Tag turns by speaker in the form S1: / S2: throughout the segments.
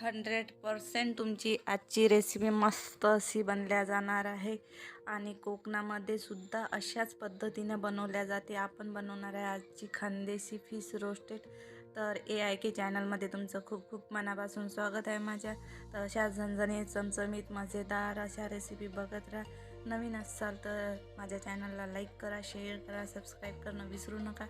S1: Hundred percent तुमची आजची recipe मस्त अशी बनल्या जाणार आहे. आणि कोकणामध्ये सुद्धा अशाच पद्धतीने बनवल्या जाते. आपण बनवणार आहे आजची खानदेशी फिश रोस्टेड तर ए आय के चॅनलमध्ये तुमचं खूप खूप मनापासून स्वागत आहे माझ्या. तर अशा झणझणी चमचमीत मजेदार अशा रेसिपी बघत राहा. नवीन असाल तर माझ्या चॅनलला लाईक करा शेअर करा सबस्क्राईब करणं विसरू नका.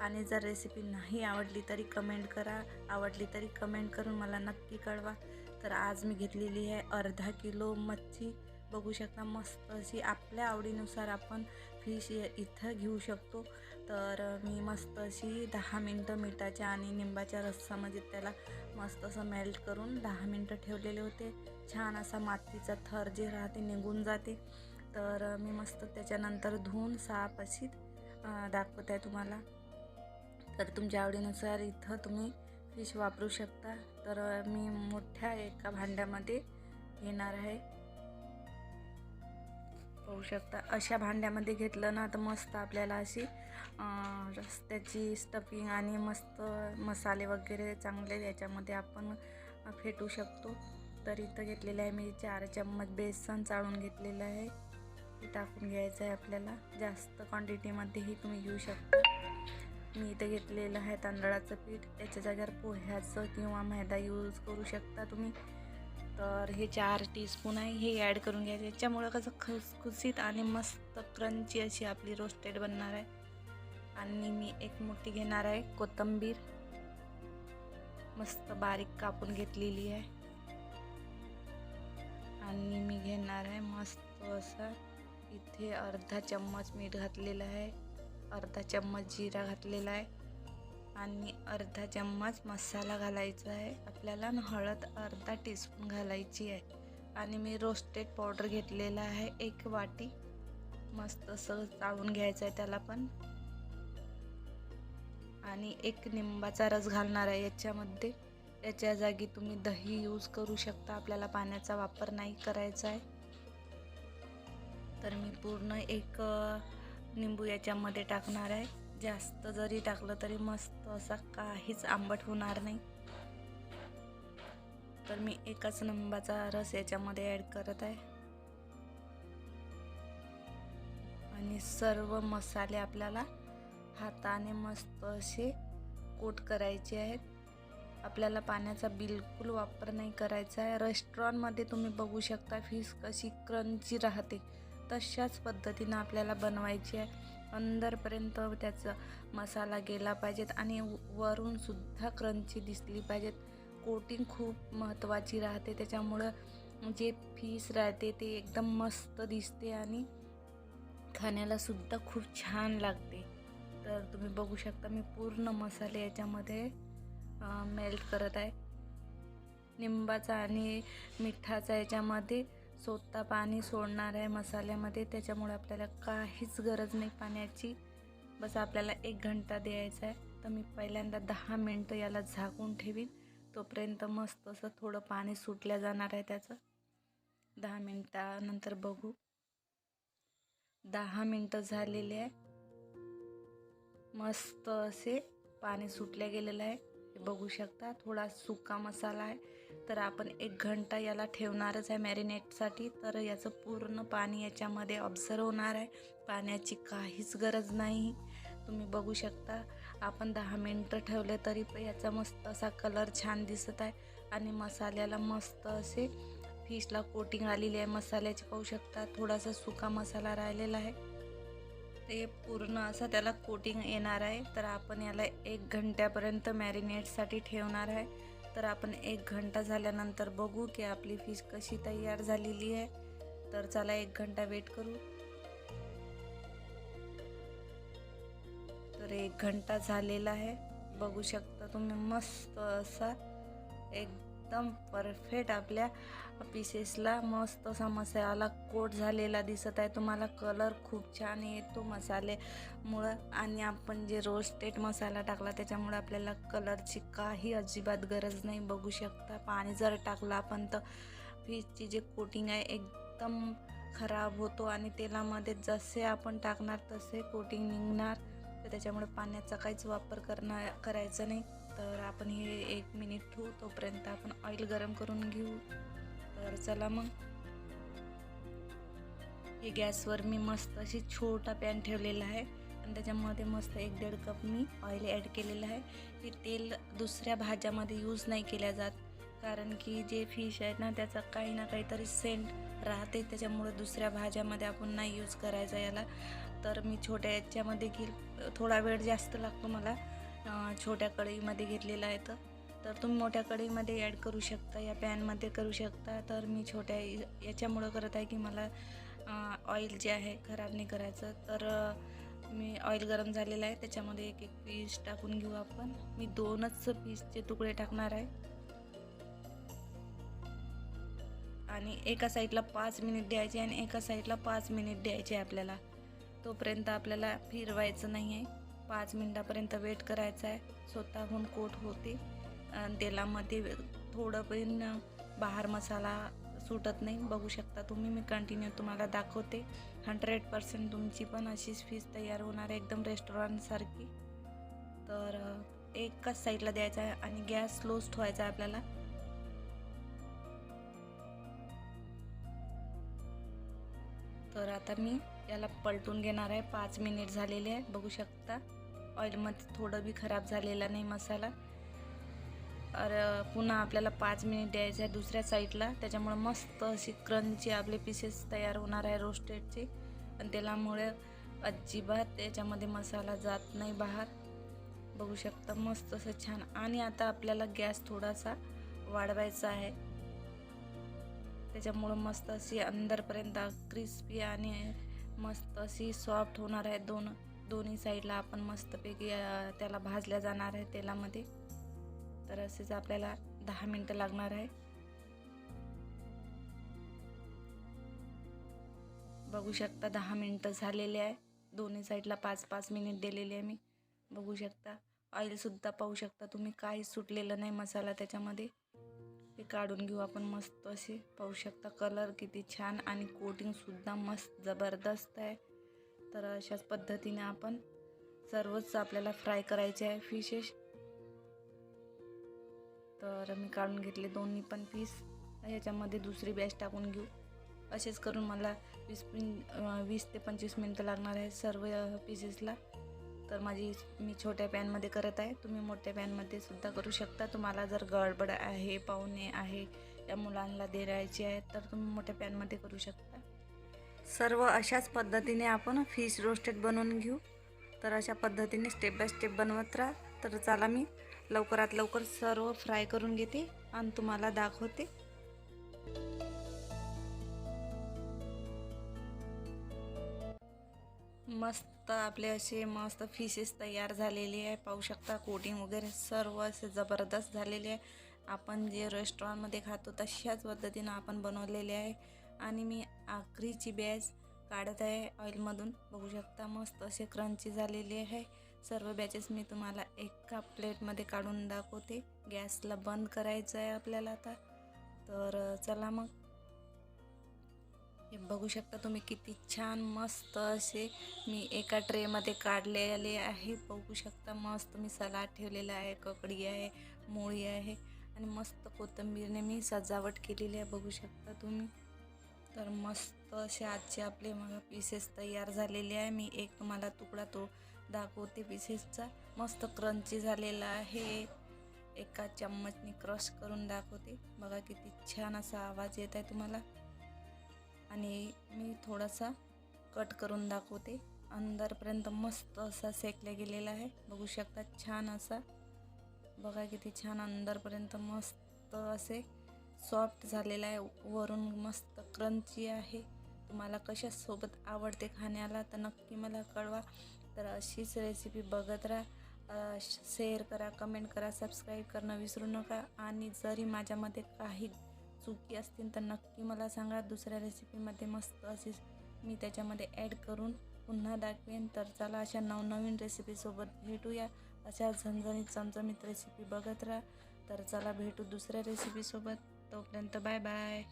S1: आणि जर रेसिपी नाही आवडली तरी कमेंट करा. आवडली तरी कमेंट करून मला नक्की कळवा. तर आज मी घेतलेली आहे अर्धा किलो मच्छी. बघू शकता मस्त अशी आपल्या आवडीनुसार आपण फिश इथं घेऊ शकतो. तर मी मस्त अशी दहा मिनटं मिठाच्या आणि निंबाच्या रस्सामध्ये त्याला मस्त असं मेल्ट करून दहा मिनटं ठेवलेले होते. छान असा मातीचा थर जे राहते निघून जाते. तर मी मस्त त्याच्यानंतर धुवून साफ अशी दाखवत आहे तुम्हाला. तर तुमच्या आवडीनुसार इथं तुम्ही फिश वापरू शकता. तर मी मोठ्या एका भांड्यामध्ये घेणार आहे. पाहू शकता अशा भांड्यामध्ये घेतलं ना तर मस्त आपल्याला अशी रस्त्याची स्टफिंग आणि मस्त मसाले वगैरे चांगले याच्यामध्ये आपण फेटू शकतो. तर इथं घेतलेलं आहे मी चार चम्मच बेसन चाळून घेतलेलं आहे. ते टाकून घ्यायचं आहे आपल्याला. जास्त क्वांटिटीमध्येही तुम्ही घेऊ शकता. मी इथे घेतलेलं आहे तांदळाचं पीठ. त्याच्या जाग्यावर पोह्याचं किंवा मैदा यूज करू शकता तुम्ही. तर हे चार टीस्पून आहे. हे ॲड करून घ्यायचं. याच्यामुळं कसं खुसखुसीत आणि मस्त क्रंची अशी आपली रोस्टेड बनणार आहे. आणि मी एक मोठी घेणार आहे कोथिंबीर. मस्त बारीक कापून घेतलेली आहे. आणि मी घेणार आहे मस्त असं. इथे अर्धा चम्मच मीठ घातलेलं आहे. अर्धा चम्मच जिरा घातलेला आहे. आणि अर्धा चम्मच मसाला घालायचा आहे. आपल्याला न हळद अर्धा टीस्पून घालायची आहे. आणि मी रोस्टेड पावडर घेतलेला आहे. एक वाटी. मस्त असं चाळून घ्यायचं आहे त्याला पण. आणि एक निंबाचा रस घालणार आहे याच्यामध्ये. याच्या जागी तुम्ही दही यूज करू शकता. आपल्याला पाण्याचा वापर नाही करायचा आहे. तर मी पूर्ण एक निंबू याच्यामध्ये टाकणार आहे. जास्त जरी टाकलं तरी मस्त असा काहीच आंबट होणार नाही. तर मी एकाच निंबाचा रस याच्यामध्ये ॲड करत आहे. आणि सर्व मसाले आपल्याला हाताने मस्त असे कोट करायचे आहेत. आपल्याला पाण्याचा बिलकुल वापर नाही करायचा आहे. रेस्टॉरंटमध्ये तुम्ही बघू शकता फिश कशी क्रंची राहते. तशाच पद्धतीनं आपल्याला बनवायची आहे. अंदरपर्यंत त्याचं मसाला गेला पाहिजेत आणि वरूनसुद्धा क्रंची दिसली पाहिजेत. कोटिंग खूप महत्त्वाची राहते. त्याच्यामुळं जे फीस राहते ते एकदम मस्त दिसते आणि खाण्यालासुद्धा खूप छान लागते. तर तुम्ही बघू शकता मी पूर्ण मसाले याच्यामध्ये मेल्ट करत आहे. निंबाचा आणि मिठाचा याच्यामध्ये स्वतः पाणी सोडणार आहे मसाल्यामध्ये. त्याच्यामुळे आपल्याला काहीच गरज नाही पाण्याची. बस आपल्याला एक घंटा द्यायचा आहे. तर मी पहिल्यांदा दहा मिनटं याला झाकून ठेवीन. तोपर्यंत मस्त असं थोडं पाणी सुटल्या जाणार आहे त्याचं. दहा मिनटानंतर बघू. दहा मिनटं झालेले आहे. मस्त असे पाणी सुटल्या गेलेलं आहे. हे बघू शकता थोडा सुका मसाला आहे. तर आपण एक घंटा याला ठेवणारच आहे मॅरिनेटसाठी. तर याचं पूर्ण पाणी याच्यामध्ये ऑब्झर्व होणार आहे. पाण्याची काहीच गरज नाही. तुम्ही बघू शकता आपण दहा मिनटं ठेवले तरी याचा मस्त असा कलर छान दिसत आहे. आणि मसाल्याला मस्त असे फिशला कोटिंग आलेली आहे. मसाल्याची पाहू शकता थोडासा सुका मसाला राहिलेला आहे. ते पूर्ण असं त्याला कोटिंग येणार आहे. तर आपण याला एक घंट्यापर्यंत मॅरिनेटसाठी ठेवणार आहे. तर आपण एक घंटा झाल्यानंतर बघू की आपली फिश कशी तयार झालेली आहे. तर चला एक घंटा वेट करू. तर एक घंटा झालेला आहे. बघू शकता तुम्ही मस्त असा. एकदम परफेक्ट आपल्या पीसेसला मस्त असा मसाला कोट झालेला दिसत आहे. तुम्हाला कलर खूप छान येतो मसालेमुळं आणि आपण जे रोस्टेड मसाला टाकला त्याच्यामुळे आपल्याला कलरची काही अजिबात गरज नाही. बघू शकता पाणी जर टाकलं आपण तर फिशची जे कोटिंग आहे एकदम खराब होतो. आणि तेलामध्ये जसे आपण टाकणार तसे कोटिंग निघणार. तर त्याच्यामुळे पाण्याचा काहीच वापर करणार करायचा नाही. तर आपण हे एक मिनिट ठेवू तोपर्यंत आपण ऑइल गरम करून घेऊ. तर चला मग. हे गॅसवर मी मस्त अशी छोटा पॅन ठेवलेला आहे. आणि त्याच्यामध्ये मस्त एक दीड कप मी ऑइल ॲड केलेलं आहे. हे तेल दुसऱ्या भाज्यामध्ये यूज नाही केल्या जात. कारण की जे फिश आहेत ना त्याचा काही ना काहीतरी सेंट राहते. त्याच्यामुळे दुसऱ्या भाज्यामध्ये आपण नाही यूज करायचा याला. तर मी छोट्या याच्यामध्ये घेईल थोडा वेळ जास्त लागतो मला. छोट्या कढईमध्ये घेतलेला आहे तर. तर तुम्ही मोठ्या कढईमध्ये ॲड करू शकता या पॅनमध्ये करू शकता. तर मी छोट्या याच्यामुळं करत आहे की मला ऑइल जे आहे खराब नाही करायचं. तर मी ऑइल गरम झालेलं आहे. त्याच्यामध्ये एक एक पीस टाकून घेऊ आपण. मी दोनच पीसचे तुकडे टाकणार आहे. आणि एका साईडला पाच मिनिट द्यायचे आणि एका साईडला पाच मिनिट द्यायचे आपल्याला. तोपर्यंत आपल्याला फिरवायचं नाही आहे पाच मिनटापर्यंत वेट करायचा आहे. स्वतःहून कोट होते. तेलामध्ये थोडं पण बाहेर मसाला सुटत नाही बघू शकता तुम्ही. मी कंटिन्यू तुम्हाला दाखवते. हंड्रेड पर्सेंट तुमची पण अशीच फीस तयार होणार आहे एकदम रेस्टॉरंटसारखी तर एकाच साईडला द्यायचा आहे आणि गॅस स्लोच ठेवायचा आहे आपल्याला. तर आता मी याला पलटून घेणार आहे. पाच मिनिट झालेले आहे बघू शकता. ऑइलमध्ये थोडं बी खराब झालेला नाही मसाला. अर पुन्हा आपल्याला पाच मिनिट द्यायचं आहे दुसऱ्या साईडला त्याच्यामुळे मस्त अशी क्रंची आपले पीसेस तयार होणार आहे रोस्टेडचे आणि तेलामुळे अजिबात त्याच्यामध्ये मसाला जात नाही बाहेर. बघू शकता मस्त असं छान. आणि आता आपल्याला गॅस थोडासा वाढवायचा आहे. त्याच्यामुळं मस्त अशी अंदरपर्यंत क्रिस्पी आणि मस्त अशी सॉफ्ट होणार आहे दोन दोन्ही साईडला आपण मस्तपैकी त्याला भाजल्या जाणार आहे तेलामध्ये. तर असेच आपल्याला दहा मिनटं लागणार आहे. बघू शकता दहा मिनटं झालेले आहे. दोन्ही साईडला पाच पाच मिनिट दिलेले आहे मी. बघू शकता. ऑइलसुद्धा पाहू शकता तुम्ही. काही सुटलेलं नाही मसाला त्याच्यामध्ये. हे काढून घेऊ आपण मस्त असे. पाहू शकता कलर किती छान आणि कोटिंगसुद्धा मस्त जबरदस्त आहे. तर अशाच पद्धतीने आपण सर्वच आपल्याला फ्राय करायचे आहे फिशेश तर मी काढून घेतले दोन्ही पण पीस ह्याच्यामध्ये दुसरी बॅच टाकून घेऊ. असेच करून मला वीस पिन वीस ते पंचवीस मिनटं लागणार आहे सर्व पीसेसला तर माझी मी छोट्या पॅनमध्ये करत आहे. तुम्ही मोठ्या पॅनमध्ये सुद्धा करू शकता. तुम्हाला जर गडबड आहे पाहुणे आहे या मुलांना देरायची आहे तर तुम्ही मोठ्या पॅनमध्ये करू शकता. सर्व अशाच पद्धतीने आपण फिश रोस्टेड बनवून घेऊ. तर अशा पद्धतीने स्टेप बाय स्टेप बनवत राहा. तर चला मी लवकरात लवकर सर्व फ्राय करून घेते आणि तुम्हाला दाखवते. मस्त आपले असे मस्त फिशेस तयार झालेले आहे. पाहू शकता कोटिंग वगैरे सर्व असे जबरदस्त झालेले आहे. आपण जे रेस्टॉरंटमध्ये खातो तशाच पद्धतीनं आपण बनवलेले आहे. आणि मी आखरीची बॅच काढत आहे ऑइलमधून बघू शकता मस्त असे क्रंची झालेले आहे. सर्व बॅचेस मी तुम्हाला एका प्लेटमध्ये काढून दाखवते. गॅसला बंद करायचं आहे आपल्याला आता. तर चला मग. हे बघू शकता तुम्ही किती छान मस्त असे मी एका ट्रेमध्ये काढलेले आहे. बघू शकता मस्त मी सलाड ठेवलेला आहे ककडी आहे मुळी आहे आणि मस्त कोथिंबीरने मी सजावट केलेली आहे बघू शकता तुम्ही. तर मस्त असे आजचे आपले मला पीसेस तयार झालेले आहे. मी एक तुम्हाला तुकडा तो दाखवते पीसेसचा मस्त क्रंची झालेला आहे. एका चम्मचने क्रश करून दाखवते. बघा किती छान असा आवाज येत आहे तुम्हाला. आणि मी थोडासा कट करून दाखवते. अंदरपर्यंत मस्त असा सेकला गेलेला आहे. बघू शकता छान असा. बघा किती छान अंदरपर्यंत मस्त असे सॉफ्ट झालेला आहे. वरून मस्त क्रंची आहे. तुम्हाला कशासोबत आवडते खाण्याला तर नक्की मला कळवा. तर अशीच रेसिपी बघत राहा. शेअर करा कमेंट करा सबस्क्राईब करणं विसरू नका. आणि जरी माझ्यामध्ये काही चुकी असतील तर नक्की मला सांगा. दुसऱ्या रेसिपीमध्ये मस्त अशी मी त्याच्यामध्ये ॲड करून पुन्हा दाखवेन. तर चला अशा नवनवीन रेसिपीसोबत भेटूया. अशा झणझणीत चमचमीत रेसिपी बघत राहा. तर चला भेटू दुसऱ्या रेसिपीसोबत तोपर्यंत बाय बाय